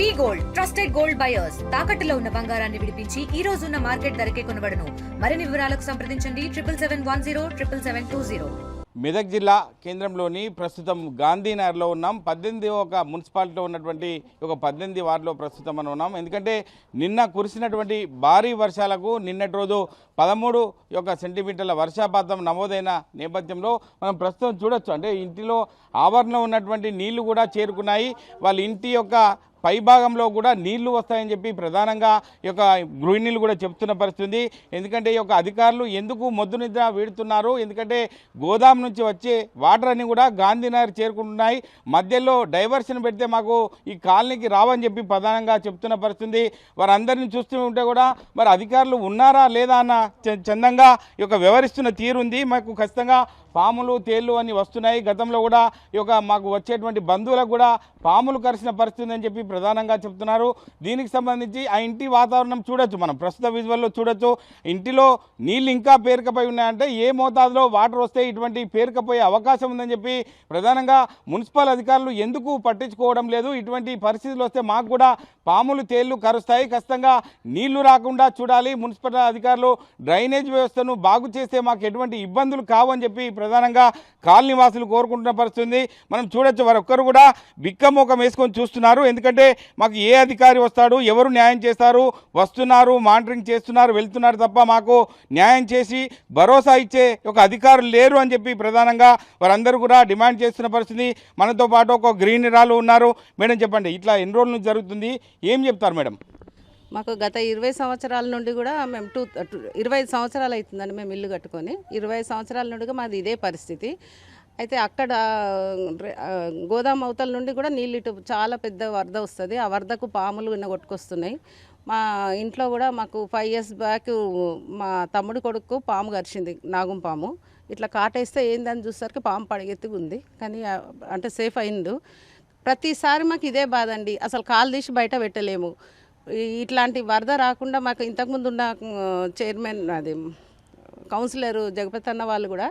V gold trusted gold buyers. తాకట్టులో ఉన్న బంగారాన్ని విడిపించి ఈ రోజు ఉన్న మార్కెట్ ధరకే కొనబడను. మరిన్ని వివరాలకు సంప్రదించండి. Triple seven one zero triple seven two zero. Medak జిల్లా కేంద్రంలోని ప్రస్తుతం గాంధీనగర్లో ఉన్నాం. పద్దెనిమిది ఒక మున్సిపాలిటీలో ఉన్నటువంటి ఒక పద్దెనిమిది వార్డులో ప్రస్తుతం మనం ఉన్నాం. ఎందుకంటే నిన్న కురిసినటువంటి భారీ వర్షాలకు నిన్నటి రోజు పదమూడు యొక్క సెంటీమీటర్ల వర్షపాతం నమోదైన నేపథ్యంలో మనం ప్రస్తుతం చూడొచ్చు. అంటే ఇంటిలో ఆవరణలో ఉన్నటువంటి నీళ్ళు కూడా చేరుకున్నాయి. వాళ్ళ ఇంటి యొక్క పై భాగంలో కూడా నీళ్ళు వస్తాయని చెప్పి ప్రధానంగా ఈ యొక్క గృహిణులు కూడా చెప్తున్న పరిస్థితి ఎందుకంటే ఈ యొక్క అధికారులు ఎందుకు మొద్దు నిద్ర వీడుతున్నారు? ఎందుకంటే గోదాం నుంచి వచ్చే వాటర్ అన్నీ కూడా గాంధీనగర్ చేరుకుంటున్నాయి. మధ్యలో డైవర్షన్ పెడితే మాకు ఈ కాలనీకి రావని చెప్పి ప్రధానంగా చెప్తున్న పరిస్థితి వారందరిని చూస్తూ ఉంటే కూడా మరి అధికారులు ఉన్నారా లేదా అన్న చందంగా ఈ యొక్క వ్యవహరిస్తున్న తీరుంది. మాకు ఖచ్చితంగా పాములు తేళ్ళు అని వస్తున్నాయి. గతంలో కూడా ఈ యొక్క మాకు వచ్చేటువంటి బంధువులకు కూడా పాములు కరిసిన పరిస్థితి అని చెప్పి ప్రధానంగా చెప్తున్నారు. దీనికి సంబంధించి ఆ ఇంటి వాతావరణం చూడొచ్చు మనం. ప్రస్తుత విజువల్లో చూడొచ్చు. ఇంటిలో నీళ్ళు ఇంకా పేరుకపోయి ఉన్నాయంటే ఏ మోతాదులో వాటర్ వస్తే ఇటువంటి పేరుకపోయే అవకాశం ఉందని చెప్పి ప్రధానంగా మున్సిపల్ అధికారులు ఎందుకు పట్టించుకోవడం లేదు? ఇటువంటి పరిస్థితులు వస్తే మాకు కూడా పాములు తేళ్ళు కరుస్తాయి. ఖచ్చితంగా నీళ్ళు రాకుండా చూడాలి. మున్సిపల్ అధికారులు డ్రైనేజ్ వ్యవస్థను బాగు చేస్తే మాకు ఎటువంటి ఇబ్బందులు కావని చెప్పి ప్రధానంగా కాలనీ వాసులు కోరుకుంటున్న పరిస్థితి ఉంది మనం చూడొచ్చు వారు ఒక్కరు కూడా బిక్కమోకం వేసుకొని చూస్తున్నారు. ఎందుకంటే మాకు ఏ అధికారి వస్తాడు ఎవరు న్యాయం చేస్తారు వస్తున్నారు మానిటరింగ్ చేస్తున్నారు వెళ్తున్నారు తప్ప మాకు న్యాయం చేసి భరోసా ఇచ్చే ఒక అధికారులు లేరు అని చెప్పి ప్రధానంగా వారందరూ కూడా డిమాండ్ చేస్తున్న పరిస్థితి. మనతో పాటు ఒక గ్రీనరాలు ఉన్నారు. మేడం చెప్పండి ఇట్లా ఎన్ని రోజుల నుంచి జరుగుతుంది? ఏం చెప్తారు మేడం? మాకు గత ఇరవై సంవత్సరాల నుండి కూడా మేము టూ టూ- ఇరవై సంవత్సరాలు అవుతుందండి మేము ఇల్లు కట్టుకొని. ఇరవై సంవత్సరాల నుండి మాది ఇదే పరిస్థితి. అయితే అక్కడ గోదాం అవతల నుండి కూడా నీళ్ళు ఇటు చాలా పెద్ద వరద వస్తుంది. ఆ వరదకు పాములు నిన్న కొట్టుకొస్తున్నాయి. మా ఇంట్లో కూడా మాకు ఫైవ్ ఇయర్స్ బ్యాక్ మా తమ్ముడు కొడుకు పాము కరిచింది నాగం పాము. ఇట్లా కాటేస్తే ఏందని చూసరికి పాము పడిగెత్తి ఉంది. కానీ అంటే సేఫ్ అయిండు. ప్రతిసారి మాకు ఇదే బాధ అండి. అసలు కాలు తీసి బయట పెట్టలేము. ఇట్లాంటి వరద రాకుండా మాకు ఇంతకుముందు ఉన్న చైర్మన్ అది కౌన్సిలర్ జగపతి అన్న వాళ్ళు కూడా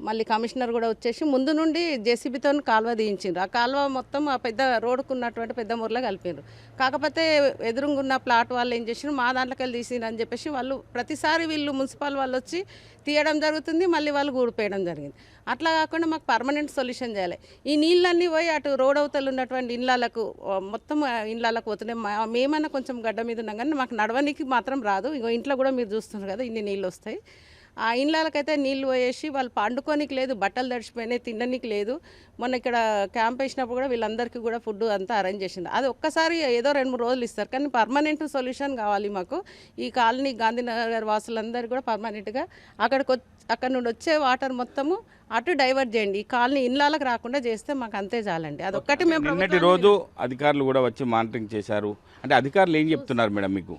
మళ్ళీ కమిషనర్ కూడా వచ్చేసి ముందు నుండి జేసీబీతో కాలువ తీయించిండ్రు. ఆ కాలువ మొత్తం ఆ పెద్ద రోడ్డుకు ఉన్నటువంటి పెద్ద మురలో కలిపిండ్రు కాకపోతే ఎదురుగున్న ప్లాట్ వాళ్ళు ఏం చేసిండ్రు? మా దాంట్లోకి వెళ్ళి తీసిండ్రు అని చెప్పేసి వాళ్ళు ప్రతిసారి వీళ్ళు మున్సిపల్ వాళ్ళు వచ్చి తీయడం జరుగుతుంది మళ్ళీ వాళ్ళు గూడిపోయడం జరిగింది. అట్లా కాకుండా మాకు పర్మనెంట్ సొల్యూషన్ చేయాలి. ఈ నీళ్ళన్నీ పోయి అటు రోడ్ అవతలు ఉన్నటువంటి ఇళ్ళకు మొత్తం ఆ ఇళ్ళకు పోతున్నాయి. మా- మేమన్నా కొంచెం గడ్డ మీద ఉన్నాం కానీ మాకు నడవనికి మాత్రం రాదు. ఇంకో ఇంట్లో కూడా మీరు చూస్తున్నారు కదా ఇన్ని నీళ్ళు వస్తాయి. ఆ ఇళ్ళకైతే నీళ్ళు పోయేసి వాళ్ళు పండుకోనికి లేదు బట్టలు తడిచిపోయినాయి తినడానికి లేదు. మొన్న ఇక్కడ క్యాంప్ వేసినప్పుడు కూడా వీళ్ళందరికీ కూడా ఫుడ్ అంతా అరేంజ్ చేసింది. అది ఒక్కసారి ఏదో రెండు మూడు రోజులు ఇస్తారు. కానీ పర్మనెంట్ సొల్యూషన్ కావాలి మాకు. ఈ కాలనీ గాంధీనగర్ వాసులందరూ కూడా పర్మనెంట్గా అక్కడికి అక్కడ నుండి వచ్చే వాటర్ మొత్తము అటు డైవర్ట్ చేయండి. ఈ కాలనీ ఇళ్ళకి రాకుండా చేస్తే మాకు అంతే చాలండి. అదొక్కటి మేము నిన్నటి ప్రభుత్వాన్ని- రోజు అధికారులు కూడా వచ్చి మానిటరింగ్ చేశారు. అంటే అధికారులు ఏం చెప్తున్నారు మేడం మీకు?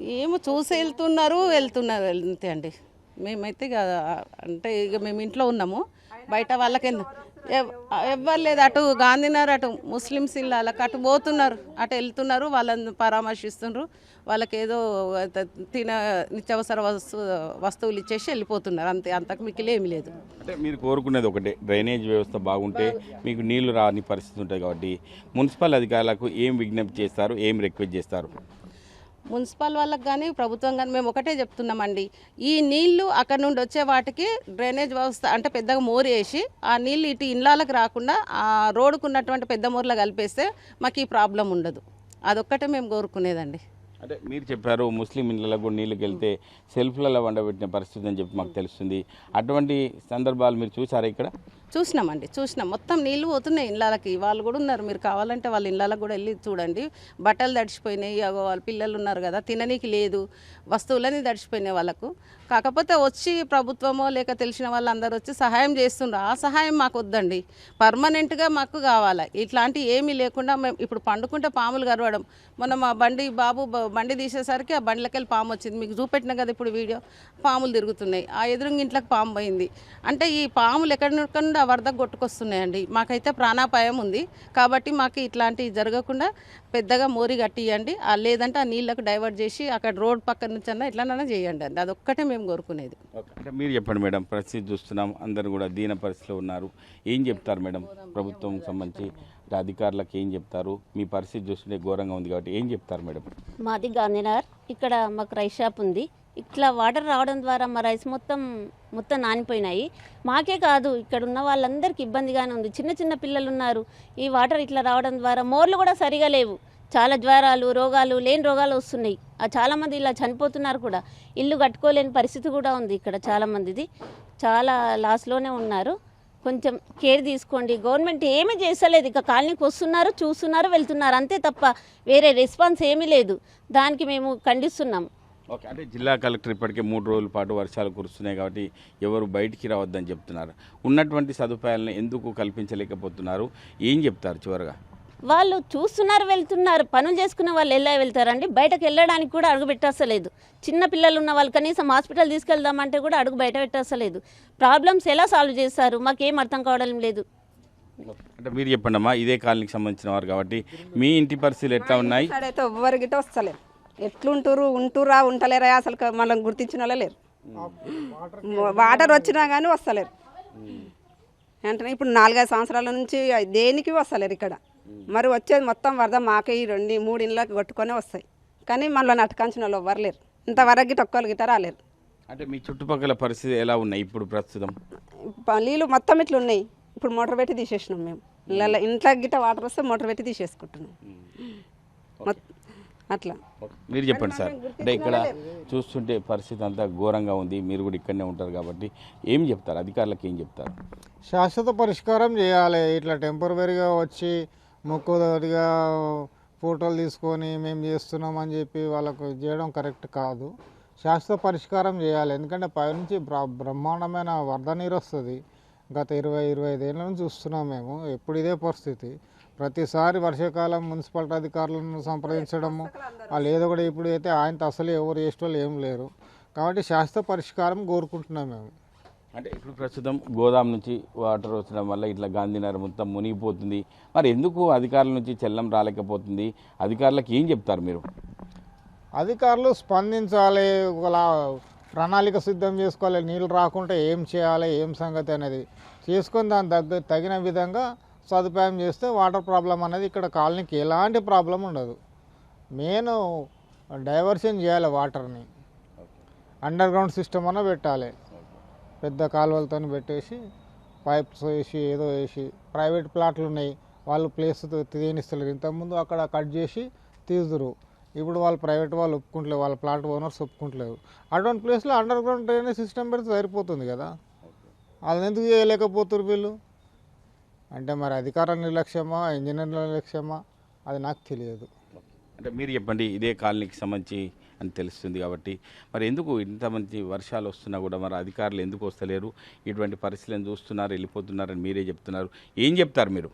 ఏమో చూసి వెళ్తున్నారు వెళ్తున్నారు. అంతే అండి. మేమైతే ఇక అంటే ఇక మేము ఇంట్లో ఉన్నాము. బయట వాళ్ళకి ఎవ్- ఎవ్వరు లేదు. అటు గాంధీనగర్ అటు ముస్లిమ్స్ ఇళ్ళకి అటు పోతున్నారు. అటు వెళ్తున్నారు. వాళ్ళని పరామర్శిస్తున్నారు వాళ్ళకి ఏదో తిన నిత్యావసర వస్తు వస్తువులు ఇచ్చేసి వెళ్ళిపోతున్నారు. అంతే అంతకు మిక్కిలి ఏమి లేదు. అంటే మీరు కోరుకునేది ఒకటే. డ్రైనేజ్ వ్యవస్థ బాగుంటే మీకు నీళ్ళు రాని పరిస్థితి ఉంటుంది కాబట్టి మున్సిపల్ అధికారులకు ఏం విజ్ఞప్తి చేస్తారు? ఏం రిక్వెస్ట్ చేస్తారు? మున్సిపల్ వాళ్ళకి కానీ ప్రభుత్వం కానీ మేము ఒకటే చెప్తున్నామండి. ఈ నీళ్ళు అక్కడ నుండి వచ్చే వాటికి డ్రైనేజ్ వ్యవస్థ అంటే పెద్దగా మోరు వేసి ఆ నీళ్ళు ఇటు ఇళ్ళకి రాకుండా ఆ రోడ్డుకు ఉన్నటువంటి పెద్ద మోర్లో కలిపేస్తే మాకు ఈ ప్రాబ్లం ఉండదు. అదొక్కటే మేము కోరుకునేదండి. అంటే మీరు చెప్పారు ముస్లిం ఇళ్ళలో కూడా నీళ్ళకి వెళ్తే సెల్ఫ్లలో వండబెట్టిన పరిస్థితి అని చెప్పి మాకు తెలుస్తుంది. అటువంటి సందర్భాలు మీరు చూసారా ఇక్కడ? చూసినామండి చూసినాం. మొత్తం నీళ్ళు పోతున్నాయి. ఇళ్ళకి వాళ్ళు కూడా ఉన్నారు. మీరు కావాలంటే వాళ్ళ ఇళ్ళకి కూడా వెళ్ళి చూడండి. బట్టలు తడిచిపోయినాయి. అగో వాళ్ళ పిల్లలు ఉన్నారు కదా. తిననీకి లేదు. వస్తువులన్నీ తడిచిపోయినాయి వాళ్ళకు. కాకపోతే వచ్చి ప్రభుత్వమో లేక తెలిసిన వాళ్ళందరూ వచ్చి సహాయం చేస్తుండ్రు. ఆ సహాయం మాకు వద్దండి. పర్మనెంట్గా మాకు కావాలి. ఇట్లాంటి ఏమీ లేకుండా మేము ఇప్పుడు పండుకుంటే పాములు గరవడం మొన్న మా బండి బాబు బండి తీసేసరికి ఆ బండ్లకెళ్ళి పాము వచ్చింది. మీకు చూపెట్టిన కదా ఇప్పుడు వీడియో. పాములు తిరుగుతున్నాయి. ఆ ఎదురుంగి ఇంట్లోకి పాము పోయింది. అంటే ఈ పాములు ఎక్కడ ఆ వరద కొట్టుకొస్తున్నాయండి. మాకైతే ప్రాణాపాయం ఉంది. కాబట్టి మాకు ఇట్లాంటివి జరగకుండా పెద్దగా మోరి కట్టియండి. ఆ లేదంటే ఆ నీళ్ళకు డైవర్ట్ చేసి అక్కడ రోడ్ పక్క నుంచి అన్నా ఎట్లనైనా చేయండి అండి. అదొక్కటే మేము కోరుకునేది. అంటే మీరు చెప్పండి మేడం పరిస్థితి చూస్తున్నాం. అందరూ కూడా దీన పరిస్థితిలో ఉన్నారు. ఏం చెప్తారు మేడం? ప్రభుత్వం సంబంధించి అధికారులకు ఏం చెప్తారు? మీ పరిస్థితి చూస్తుంటే ఘోరంగా ఉంది కాబట్టి ఏం చెప్తారు మేడం? మాది గాంధీనగర్. ఇక్కడ మాకు రైస్ షాప్ ఉంది. ఇట్లా వాటర్ రావడం ద్వారా మా రైస్ మొత్తం మొత్తం నానిపోయినాయి. మాకే కాదు ఇక్కడ ఉన్న వాళ్ళందరికీ ఇబ్బందిగానే ఉంది. చిన్న చిన్న పిల్లలు ఉన్నారు ఈ వాటర్ ఇట్లా రావడం ద్వారా మోర్లు కూడా సరిగా లేవు. చాలా జ్వరాలు రోగాలు లేని రోగాలు వస్తున్నాయి. ఆ చాలామంది ఇలా చనిపోతున్నారు కూడా. ఇల్లు కట్టుకోలేని పరిస్థితి కూడా ఉంది ఇక్కడ చాలామందిది. చాలా లాస్లోనే ఉన్నారు. కొంచెం కేర్ తీసుకోండి. గవర్నమెంట్ ఏమీ చేస్తలేదు. ఇక కాలనీకి వస్తున్నారు చూస్తున్నారు వెళ్తున్నారు. అంతే తప్ప వేరే రెస్పాన్స్ ఏమీ లేదు. దానికి మేము ఖండిస్తున్నాం. ఓకే అంటే జిల్లా కలెక్టర్ ఇప్పటికే మూడు రోజుల పాటు వర్షాలు కురుస్తున్నాయి కాబట్టి ఎవరు బయటికి రావద్దని చెప్తున్నారు. ఉన్నటువంటి సదుపాయాలను ఎందుకు కల్పించలేకపోతున్నారు? ఏం చెప్తారు చివరగా? వాళ్ళు చూస్తున్నారు వెళ్తున్నారు. పనులు చేసుకునే వాళ్ళు ఎలా వెళ్తారండి? బయటకు వెళ్ళడానికి కూడా అడుగు పెట్టేస్తలేదు. చిన్న పిల్లలు ఉన్న వాళ్ళు కనీసం హాస్పిటల్ తీసుకెళ్దామంటే కూడా అడుగు బయట పెట్టేస్తలేదు. ప్రాబ్లమ్స్ ఎలా సాల్వ్ చేస్తారు? మాకేం అర్థం కావడం లేదు. అంటే మీరు చెప్పండి అమ్మా ఇదే కాలనీకి సంబంధించిన వారు కాబట్టి మీ ఇంటి పరిస్థితులు ఎట్లా ఉన్నాయి? అయితే ఎవ్వరు గిట్ట వస్తలేరు ఎట్లుంటారు ఉంటురా ఉంటలేరా అసలు మనం గుర్తించిన వాళ్ళే లేరు. వాటర్ వచ్చినా కానీ వస్తలేరు. అంటే ఇప్పుడు నాలుగైదు సంవత్సరాల నుంచి దేనికి వస్తలేరు ఇక్కడ. మరి వచ్చేది మొత్తం వరద మాకే ఈ రెండు మూడు ఇళ్ళకి కొట్టుకొనే వస్తాయి. కానీ మళ్ళీ నటకాంచిన వాళ్ళు ఎవ్వరు లేరు. ఇంతవరకు గిట్ట ఒక్కరు గిట్ట రాలేరు. అంటే మీ చుట్టుపక్కల పరిస్థితి ఎలా ఉన్నాయి ఇప్పుడు ప్రస్తుతం? నీళ్ళు మొత్తం ఇట్లా ఉన్నాయి. ఇప్పుడు మోటార్ పెట్టి తీసేసినాం మేము. ఇళ్ళ ఇంట్లో గిట్ట వాటర్ వస్తే మోటార్ పెట్టి తీసేసుకుంటున్నాం. అట్లా. మీరు చెప్పండి సార్. అంటే ఇక్కడ చూస్తుంటే పరిస్థితి అంతా ఘోరంగా ఉంది మీరు కూడా ఇక్కడనే ఉంటారు కాబట్టి ఏం చెప్తారు? అధికారులకు ఏం చెప్తారు? శాశ్వత పరిష్కారం చేయాలి. ఇట్లా టెంపరీగా వచ్చి మొక్కుదడిగా ఫోటోలు తీసుకొని మేము చేస్తున్నాం అని చెప్పి వాళ్ళకు చేయడం కరెక్ట్ కాదు. శాశ్వత పరిష్కారం చేయాలి. ఎందుకంటే పైనుంచి బ్ర బ్రహ్మాండమైన వరద నీరు వస్తుంది. గత ఇరవై ఇరవై ఐదేళ్ళ నుంచి చూస్తున్నాం మేము. ఎప్పుడు ఇదే పరిస్థితి. ప్రతిసారి వర్షాకాలం మున్సిపాలిటీ అధికారులను సంప్రదించడము వాళ్ళు ఏదో ఒకటి ఇప్పుడు అయితే ఆయనతో అసలు ఎవరు చేసేటోళ్ళు ఏం లేరు. కాబట్టి శాశ్వత పరిష్కారం కోరుకుంటున్నాం మేము. అంటే ఇప్పుడు ప్రస్తుతం గోదాం నుంచి వాటర్ వచ్చడం వల్ల ఇట్లా గాంధీనగర్ మొత్తం మునిగిపోతుంది. మరి ఎందుకు అధికారుల నుంచి చెల్లం రాలేకపోతుంది? అధికారులకు ఏం చెప్తారు మీరు? అధికారులు స్పందించాలి ఒకలా ప్రణాళిక సిద్ధం చేసుకోవాలి నీళ్ళు రాకుంటే ఏం చేయాలి ఏం సంగతి అనేది. చేసుకొని దాని దగ్గర తగిన విధంగా సదుపాయం చేస్తే వాటర్ ప్రాబ్లం అనేది ఇక్కడ కాలనీకి ఎలాంటి ప్రాబ్లం ఉండదు. మెయిన్ డైవర్షన్ చేయాలి వాటర్ని. అండర్ గ్రౌండ్ సిస్టమ్ అన్న పెట్టాలి. పెద్ద కాలువలతో పెట్టేసి పైప్స్ వేసి ఏదో వేసి ప్రైవేట్ ప్లాట్లు ఉన్నాయి. వాళ్ళు ప్లేస్ తీయనిస్తలేరు. ఇంతకుముందు అక్కడ కట్ చేసి తీసుదురు ఇప్పుడు వాళ్ళు ప్రైవేట్ వాళ్ళు ఒప్పుకుంటలేరు. వాళ్ళ ప్లాట్ ఓనర్స్ ఒప్పుకుంటలేరు. అటువంటి ప్లేస్లో అండర్ గ్రౌండ్ డ్రైనేజ్ సిస్టమ్ పెడితే సరిపోతుంది కదా. వాళ్ళని ఎందుకు చేయలేకపోతున్నారు వీళ్ళు? అంటే మరి అధికార నిర్లక్ష్యమా ఇంజనీర్ నిర్లక్ష్యమా అది నాకు తెలియదు. అంటే మీరు చెప్పండి ఇదే కాలనీకి సంబంధించి అని తెలుస్తుంది కాబట్టి. మరి ఎందుకు ఇంత మంచి వర్షాలు వస్తున్నా కూడా మరి అధికారులు ఎందుకు వస్తలేరు? ఇటువంటి పరిస్థితులను చూస్తున్నారు వెళ్ళిపోతున్నారని మీరే చెప్తున్నారు. ఏం చెప్తారు మీరు?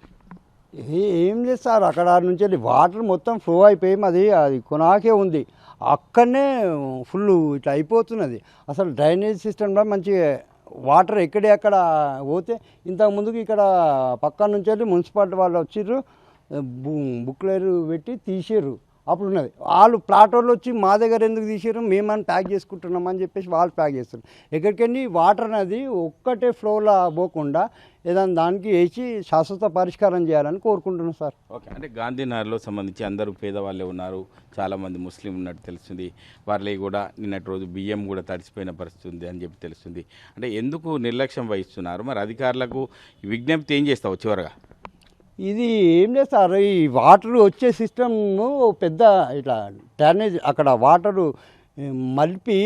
ఏ- ఏం చేస్తారు? అక్కడ నుంచి వెళ్ళి వాటర్ మొత్తం ఫ్లో అయిపోయి అది అది కొనాకే ఉంది. అక్కడనే ఫుల్ ఇట్లా అయిపోతున్నది. అసలు డ్రైనేజ్ సిస్టంలో మంచి వాటర్ ఎక్కడే అక్కడ పోతే ఇంతకు ముందుకు ఇక్కడ పక్క నుంచి వెళ్ళి మున్సిపాలిటీ వాళ్ళు వచ్చిర్రు బు- బుక్లేరు పెట్టి తీసిర్రు. అప్పుడు ఉన్నది వాళ్ళు ప్లాట్ వాళ్ళు వచ్చి మా దగ్గర ఎందుకు తీసారు మేమని ప్యాక్ చేసుకుంటున్నాం అని చెప్పేసి వాళ్ళు ప్యాక్ చేస్తారు. ఎక్కడికెళ్ళి వాటర్ అనేది ఒక్కటే ఫ్లోలో పోకుండా ఏదైనా దానికి వేసి శాశ్వత పరిష్కారం చేయాలని కోరుకుంటున్నాం సార్. ఓకే. అంటే గాంధీనగర్లో సంబంధించి అందరూ పేదవాళ్ళే ఉన్నారు. చాలామంది ముస్లిం ఉన్నట్టు తెలుస్తుంది. వాళ్ళే కూడా నిన్నటి రోజు బియ్యం కూడా తడిసిపోయిన పరిస్థితి అని చెప్పి తెలుస్తుంది. అంటే ఎందుకు నిర్లక్ష్యం వహిస్తున్నారు? మరి అధికారులకు విజ్ఞప్తి ఏం చేస్తావు చివరగా? ఇది ఏం చేస్తారు? ఈ వాటర్ వచ్చే సిస్టమ్ పెద్ద ఇట్లా డ్యానేజ్ అక్కడ వాటరు మలిపి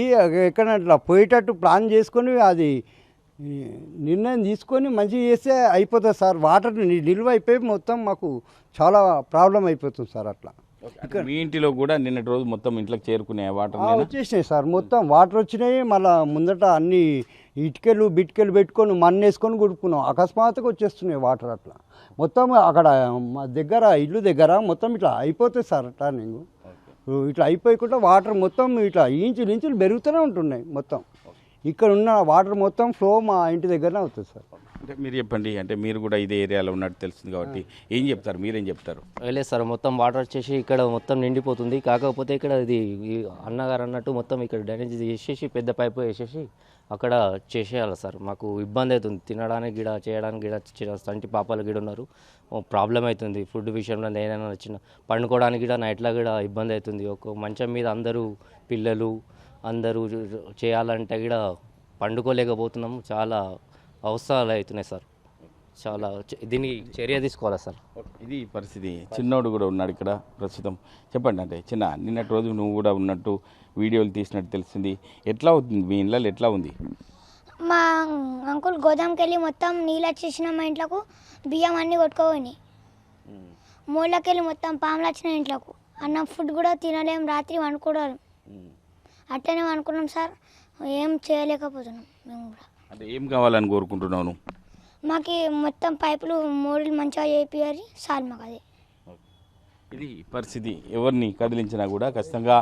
ఎక్కడ ఇట్లా పోయేటట్టు ప్లాన్ చేసుకొని అది నిర్ణయం తీసుకొని మంచిగా చేస్తే అయిపోతుంది సార్. వాటర్ నిల్వ అయిపోయి మొత్తం మాకు చాలా ప్రాబ్లం అయిపోతుంది సార్ అట్లా. మీ ఇంటిలో కూడా నిన్నటి రోజు మొత్తం ఇంట్లోకి చేరుకునే వాటర్ వచ్చేసినాయి సార్. మొత్తం వాటర్ వచ్చినాయి. మళ్ళీ ముందట అన్ని ఇటుకలు బిట్కెలు పెట్టుకొని మన్ను వేసుకొని గుడుపుకున్నాం అకస్మాత్తుగా వచ్చేస్తున్నాయి వాటర్ అట్లా. మొత్తం అక్కడ మా దగ్గర ఇల్లు దగ్గర మొత్తం ఇట్లా అయిపోతుంది సార్ టర్నింగ్. ఇట్లా అయిపోయకుండా వాటర్ మొత్తం ఇట్లా ఇంచులు ఇంచులు పెరుగుతూనే ఉంటున్నాయి మొత్తం. ఇక్కడ ఉన్న వాటర్ మొత్తం ఫ్లో మా ఇంటి దగ్గరనే అవుతుంది సార్. అంటే మీరు చెప్పండి అంటే మీరు కూడా ఇదే ఏరియాలో ఉన్నట్టు తెలుస్తుంది కాబట్టి ఏం చెప్తారు మీరేం చెప్తారు? లేదు సార్ మొత్తం వాటర్ వచ్చేసి ఇక్కడ మొత్తం నిండిపోతుంది. కాకపోతే ఇక్కడ ఇది ఈ అన్నగారు అన్నట్టు మొత్తం ఇక్కడ డ్రైనేజ్ చేసేసి పెద్ద పైపు వేసేసి అక్కడ చేసేయాలి సార్. మాకు ఇబ్బంది అవుతుంది. తినడానికి గిడ చేయడానికి గిడ సంటి పాపాలు గిడ ఉన్నారు. ప్రాబ్లం అవుతుంది ఫుడ్ విషయంలో ఏదైనా చిన్న పండుకోవడానికి కూడా నైట్లో కూడా ఇబ్బంది అవుతుంది. ఒక మంచం మీద అందరూ పిల్లలు అందరూ చేయాలంటే కూడా పండుకోలేకపోతున్నాము. చాలా అవసరాలు అవుతున్నాయి సార్. చాలా దీనికి చర్య తీసుకోవాలి సార్? ఇది పరిస్థితి. చిన్నోడు కూడా ఉన్నాడు ఇక్కడ ప్రస్తుతం. చెప్పండి అంటే చిన్న నిన్నటి రోజు నువ్వు కూడా ఉన్నట్టు వీడియోలు తీసినట్టు తెలిసింది. ఎట్లా అవుతుంది? మీ ఇళ్ళలో ఎట్లా ఉంది? మా అంకుల్ గోదాంకి వెళ్ళి మొత్తం నీళ్ళు వచ్చేసిన మా ఇంట్లోకు. బియ్యం అన్నీ కొట్టుకోపోయినాయి. మూలకి వెళ్ళి మొత్తం పాములు వచ్చిన ఇంట్లోకు. అన్నం ఫుడ్ కూడా తినలేం రాత్రి వండుకోవడం. అట్లనే అనుకున్నాం సార్. ఏం చేయలేకపోతున్నాం మేము కూడా. అంటే ఏం కావాలని కోరుకుంటున్నావు నువ్వు? మాకు మొత్తం పైపులు మోడీలు మంచిగా చేపియాలి సార్ మాకు అదే ఇది పరిస్థితి. ఎవరిని కదిలించినా కూడా ఖచ్చితంగా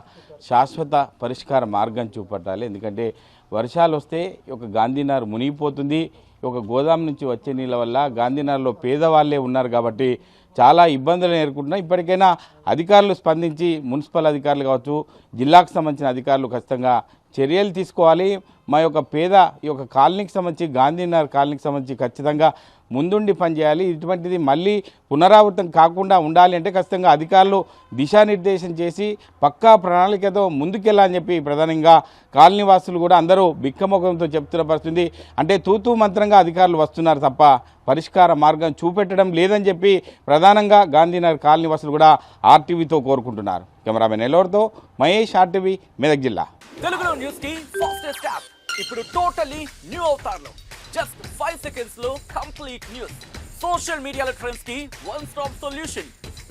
శాశ్వత పరిష్కార మార్గం చూపట్టాలి. ఎందుకంటే వర్షాలు వస్తే ఈ యొక్క గాంధీనగర్ మునిగిపోతుంది. యొక్క గోదాం నుంచి వచ్చే నీళ్ళ వల్ల గాంధీనగర్లో పేదవాళ్ళే ఉన్నారు కాబట్టి చాలా ఇబ్బందులు ఎదుర్కొంటున్నాయి. ఇప్పటికైనా అధికారులు స్పందించి మున్సిపల్ అధికారులు కావచ్చు జిల్లాకు సంబంధించిన అధికారులు ఖచ్చితంగా చర్యలు తీసుకోవాలి. మా యొక్క పేద ఈ యొక్క కాలనీకి సంబంధించి గాంధీనగర్ కాలనీకి సంబంధించి ఖచ్చితంగా ముందుండి పనిచేయాలి. ఇటువంటిది మళ్ళీ పునరావృతం కాకుండా ఉండాలి అంటే ఖచ్చితంగా అధికారులు దిశానిర్దేశం చేసి పక్కా ప్రణాళికతో ముందుకెళ్ళాలని చెప్పి ప్రధానంగా కాలనీవాసులు కూడా అందరూ బిక్కముఖంతో చెప్తున్న పరిస్థితి. అంటే తూతూ మంత్రంగా అధికారులు వస్తున్నారు తప్ప పరిష్కార మార్గం చూపెట్టడం లేదని చెప్పి ప్రధానంగా గాంధీనగర్ కాలనీవాసులు కూడా ఆర్టీవీతో కోరుకుంటున్నారు. కెమెరామెన్ ఎల్లోర్తో మహేష్ ఆర్టీవీ మెదక్ జిల్లా. తెలుగులో న్యూస్కి ఫాస్టెస్ట్ యాప్. ఇప్పుడు టోటలీ న్యూ అవతార్లో. జస్ట్ ఫైవ్ సెకండ్స్లో complete news. Social media ట్రెండ్స్కి one stop solution.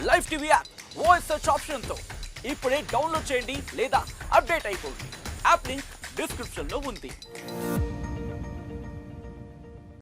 Live TV app voice search ఆప్షన్తో ఇప్పుడే డౌన్లోడ్ చేయండి లేదా అప్డేట్ అయిపోండి. యాప్ లింక్ డిస్క్రిప్షన్లో ఉంది.